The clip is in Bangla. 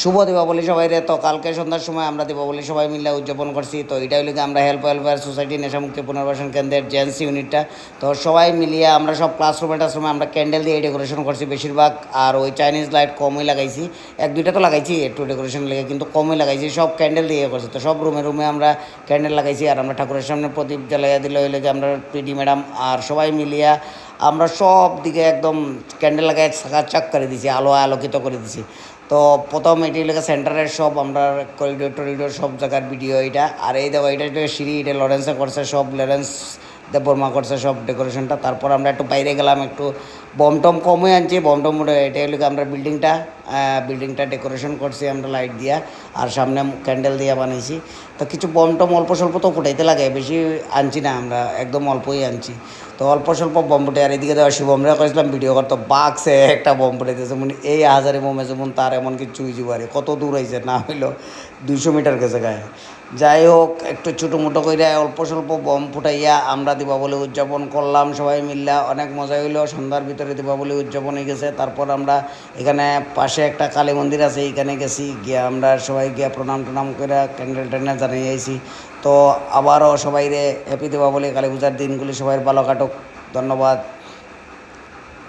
শুভ দীপাবলি সবাই রে। তো কালকে সন্ধ্যার সময় আমরা দীপাবলি সবাই মিলে উদযাপন করছি। তো এটা হইলে আমরা হেল্প ওয়েলফেয়ার সোসাইটি নেশামুক্তি পুনর্বাসন কেন্দ্রের জেন্টস ইউনিটটা তো সবাই মিলিয়ে আমরা সব ক্লাসরুমে টাসরুমে আমরা ক্যান্ডেল দিয়ে ডেকোরেশন করছি বেশিরভাগ। আর ওই চাইনিজ লাইট কমই লাগাইছি। এক দুইটা তো লাগাইছি, একটু ডেকোরেশন লেগে, কিন্তু কমই লাগাইছি। সব ক্যান্ডেল দিয়ে করছি। তো সব রুমে রুমে আমরা ক্যান্ডেল লাগাইছি। আর আমরা ঠাকুরের সামনে প্রদীপ জ্বালাইয়া দিলে হইলে আমরা পিডি ম্যাডাম আর সবাই মিলিয়া আমরা সব দিকে একদম ক্যান্ডেল লাগাই চাক করে দিছি, আলো আলোকিত করে দিছি। তো প্রথম এটি লেগে সেন্টারের সব, আমরা করিডোর টরিডোর সব জায়গার ভিডিও এটা। আর এই দেখো, এটা সিঁড়ি, এটা লরেন্সে করছে সব লরেন্স দেববর্মা করছে সব ডেকোরেশনটা তারপর আমরা একটু বাইরে গেলাম, একটু বম টম কমই আনছি বম টম উঠে এটা হলো আমরা বিল্ডিংটা বিল্ডিংটা ডেকোরেশন করছি, আমরা লাইট দিয়া, আর সামনে ক্যান্ডেল দিয়ে বানাইছি। তো কিছু বম টম অল্প স্বল্প তো ফুটাইতে লাগে, বেশি আনছি না আমরা, একদম অল্পই আনছি। তো অল্প স্বল্প বম ফুটে আর এদিকে দেওয়া শিবমরা করেছিলাম ভিডিও করতো বাঘসে একটা বম ফুটাইতেছে মানে এই হাজারে মোমে যেমন তার এমন কিছু হয়েছে পারে কত দূর হয়েছে না হইল, দুইশো মিটার গেছে গায়ে। যাই হোক, একটু ছোটো মোটো করে অল্প স্বল্প বম ফুটাইয়া আমরা দীপাবলি উদযাপন করলাম সবাই মিললা, অনেক মজা হইল, সন্ধ্যার ভিতরে দীপাবলি উদযাপনে গেছে। তারপর আমরা এখানে পাশে একটা কালী মন্দির আছে এখানে গেছি। গিয়ে আমরা সবাই গিয়ে প্রণাম টনাম করে ক্যান্ডেল ট্যান্ডেল জানিয়ে আইছি। তো আবারও সবাই রে হ্যাপি দীপাবলি কালী পূজার দিনগুলি সবাই ভালো কাটুক। ধন্যবাদ।